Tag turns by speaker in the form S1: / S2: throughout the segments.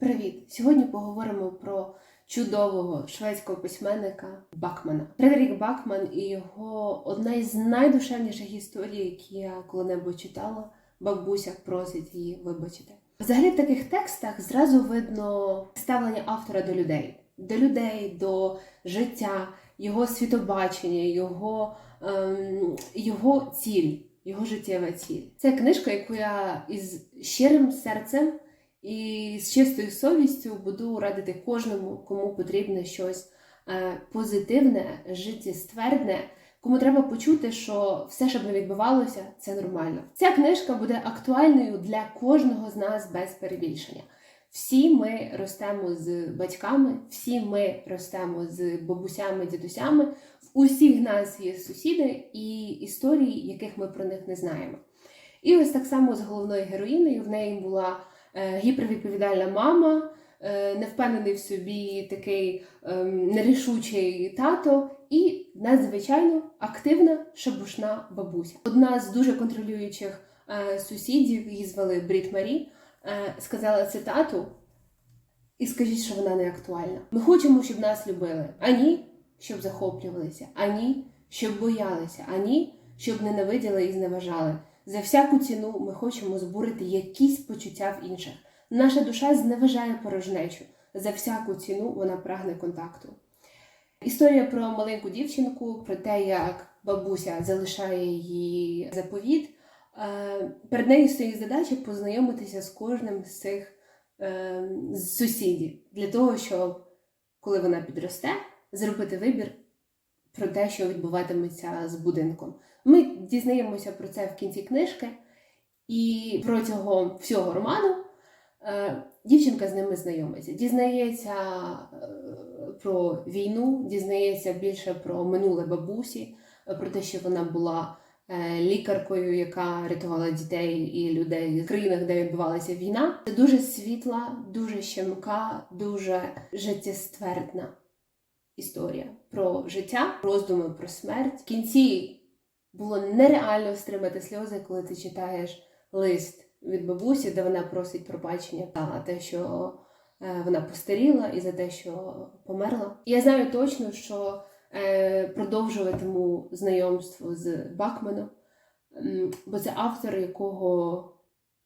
S1: Привіт! Сьогодні поговоримо про чудового шведського письменника Бакмана. Фредерік Бакман і його одна із найдушевніших історій, які я коли-небудь читала. Бабуся просить її вибачити. Взагалі в таких текстах зразу видно ставлення автора до людей, до людей, до життя, його світобачення, його, ем, його ціль, його життєва ціль. Це книжка, яку я із щирим серцем і з чистою совістю буду радити кожному, кому потрібне щось е, позитивне, життєствердне, кому треба почути, що все, що б не відбувалося, це нормально. Ця книжка буде актуальною для кожного з нас без перебільшення. Всі ми ростемо з батьками, всі ми ростемо з бабусями, дідусями. В усіх нас є сусіди і історії, яких ми про них не знаємо. І ось так само з головною героїнею в неї була гіпервідповідальна мама, е, невпевнений в собі такий ем, нерішучий тато і надзвичайно активна шабушна бабуся. Одна з дуже контролюючих е, сусідів, її звали Брід Марі, е, сказала цитату. І скажіть, що вона не актуальна. Ми хочемо, щоб нас любили, ані щоб захоплювалися, ані щоб боялися, ані щоб ненавиділи і зневажали. За всяку ціну ми хочемо збурити якісь почуття в інших. Наша душа зневажає порожнечу. За всяку ціну вона прагне контакту. Історія про маленьку дівчинку, про те, як бабуся залишає її заповіт. Е, Перед нею стоїть задача познайомитися з кожним з цих е, сусідів для того, щоб коли вона підросте, зробити вибір про те, що відбуватиметься з будинком. Ми дізнаємося про це в кінці книжки, і протягом всього роману е, дівчинка з ними знайомиться. Дізнається е, про війну, дізнається більше про минуле бабусі, е, про те, що вона була лікаркою, яка рятувала дітей і людей в країнах, де відбувалася війна. Це дуже світла, дуже щемка, дуже життєствердна історія про життя, роздуми про смерть. В кінці було нереально стримати сльози, коли ти читаєш лист від бабусі, де вона просить пробачення за те, що е, вона постаріла, і за те, що померла. Я знаю точно, що е, продовжуватиму знайомство з Бакманом, бо це автор, якого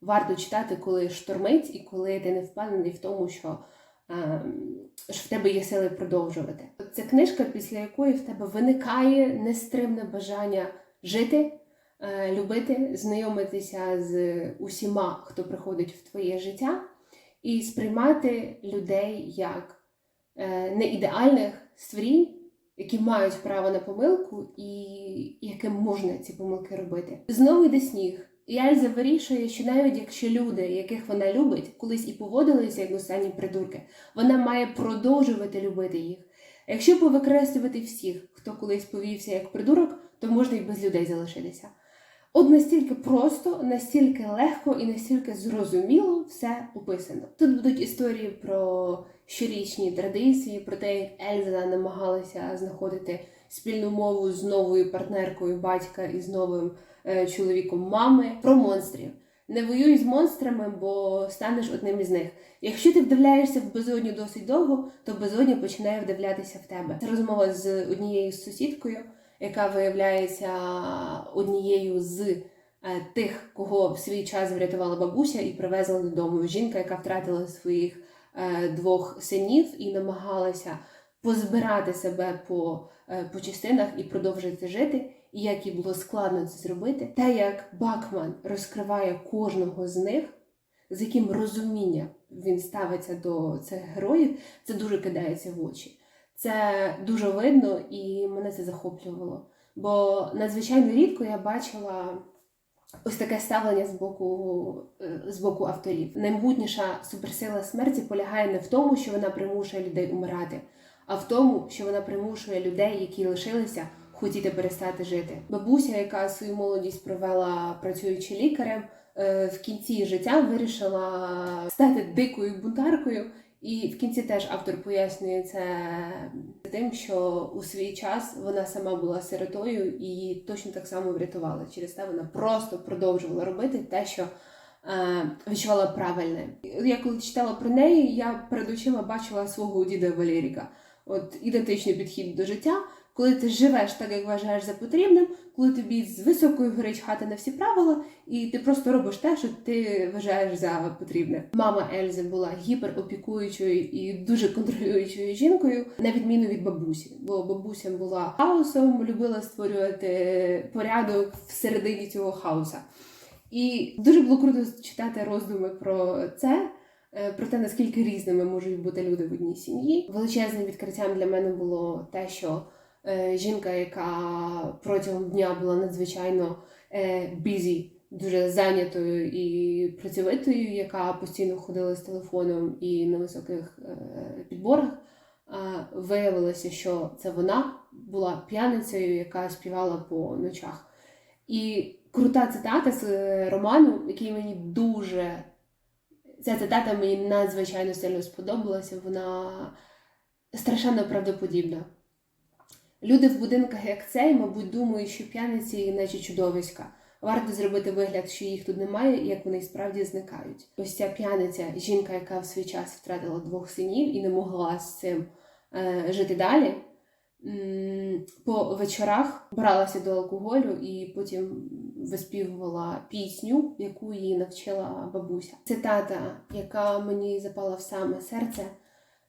S1: варто читати, коли штормить, і коли ти не впевнений в тому, що що в тебе є сили продовжувати. Це книжка, після якої в тебе виникає нестримне бажання жити, е, любити, знайомитися з усіма, хто приходить в твоє життя, і сприймати людей як е, неідеальних створінь, які мають право на помилку, і яким можна ці помилки робити. Знову йде сніг. І Ельза вирішує, що навіть якщо люди, яких вона любить, колись і поводилися як останні придурки, вона має продовжувати любити їх. Якщо повикреслювати всіх, хто колись повівся як придурок, то можна й без людей залишитися. От настільки просто, настільки легко і настільки зрозуміло все описано. Тут будуть історії про щорічні традиції, про те, як Ельза намагалася знаходити спільну мову з новою партнеркою батька і з новим е, чоловіком мами, про монстрів. Не воюй з монстрами, бо станеш одним із них. Якщо ти вдивляєшся в безодню досить довго, то безодня починає вдивлятися в тебе. Це розмова з однією з сусідкою, яка виявляється однією з е, тих, кого в свій час врятувала бабуся і привезла додому. Жінка, яка втратила своїх е, двох синів і намагалася позбирати себе по, е, по частинах і продовжити жити. І як їй було складно це зробити, те, як Бакман розкриває кожного з них, з яким розумінням він ставиться до цих героїв, це дуже кидається в очі. Це дуже видно і мене це захоплювало. Бо надзвичайно рідко я бачила ось таке ставлення з боку, е, з боку авторів. Наймогутніша суперсила смерті полягає не в тому, що вона примушує людей умирати, а в тому, що вона примушує людей, які лишилися, хотіти перестати жити. Бабуся, яка свою молодість провела працюючи лікарем, е, в кінці життя вирішила стати дикою бунтаркою. І в кінці теж автор пояснює це тим, що у свій час вона сама була сиротою і точно так само врятували. Через те вона просто продовжувала робити те, що е, відчувала правильне. Я коли читала про неї, я перед очима бачила свого діда Валеріка. От ідентичний підхід до життя, коли ти живеш так, як вважаєш за потрібним, коли тобі з високої горить хати на всі правила, і ти просто робиш те, що ти вважаєш за потрібне. Мама Ельзи була гіперопікуючою і дуже контролюючою жінкою, на відміну від бабусі. Бо бабуся була хаосом, любила створювати порядок всередині цього хаоса. І дуже було круто читати роздуми про це. Е, Про те, наскільки різними можуть бути люди в одній сім'ї. Величезним відкриттям для мене було те, що е, жінка, яка протягом дня була надзвичайно е, бізі, дуже зайнятою і працьовитою, яка постійно ходила з телефоном і на високих е, підборах, е, виявилося, що це вона була п'яницею, яка співала по ночах. І крута цитата з е, роману, який мені дуже. Ця цитата мені надзвичайно сильно сподобалася. Вона страшенно правдоподібна. Люди в будинках, як цей, мабуть, думають, що п'яниці, наче чудовиська. Варто зробити вигляд, що їх тут немає, і як вони справді зникають. Ось ця п'яниця, жінка, яка в свій час втратила двох синів і не могла з цим е, жити далі. По вечорах бралася до алкоголю і потім виспівувала пісню, яку її навчила бабуся. Цитата, яка мені запала в саме серце,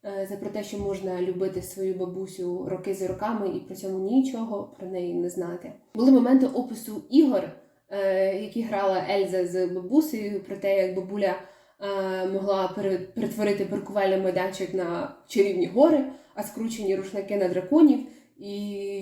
S1: е, це про те, що можна любити свою бабусю роки за роками і при цьому нічого про неї не знати. Були моменти опису ігор, е, які грала Ельза з бабусею, про те, як бабуля е, могла перетворити паркувальний майданчик на чарівні гори, а скручені рушники на драконів, і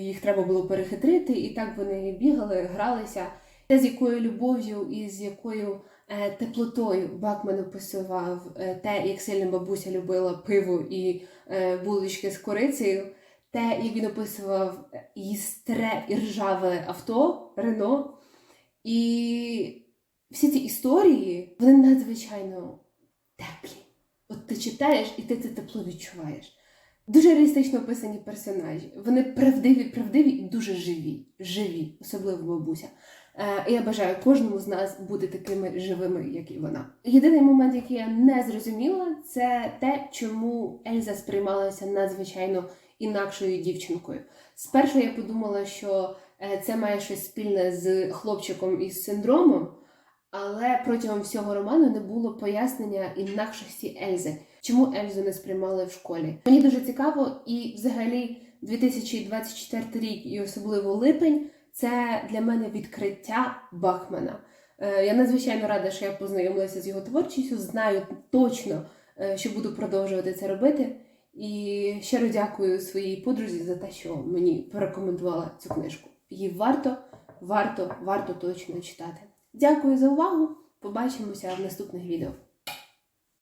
S1: їх треба було перехитрити. І так вони бігали, гралися. Те, з якою любов'ю і з якою е, теплотою Бакман описував е, те, як сильно бабуся любила пиво і е, булочки з корицею, те, як він описував її старе і ржаве авто Рено. І всі ці історії вони надзвичайно теплі. От ти читаєш і ти це тепло відчуваєш. Дуже реалістично описані персонажі. Вони правдиві, правдиві і дуже живі. Живі, особливо бабуся. Е, я бажаю кожному з нас бути такими живими, як і вона. Єдиний момент, який я не зрозуміла, це те, чому Ельза сприймалася надзвичайно інакшою дівчинкою. Спершу я подумала, що е, це має щось спільне з хлопчиком із синдромом, але протягом всього роману не було пояснення інакшості Ельзи, чому Ельзу не сприймали в школі. Мені дуже цікаво, і взагалі 2024 рік, і особливо липень, це для мене відкриття Бахмана. Е, Я надзвичайно рада, що я познайомилася з його творчістю. Знаю точно, е, що буду продовжувати це робити. І щиро дякую своїй подрузі за те, що мені порекомендувала цю книжку. Її варто, варто, варто точно читати. Дякую за увагу. Побачимося в наступних відео.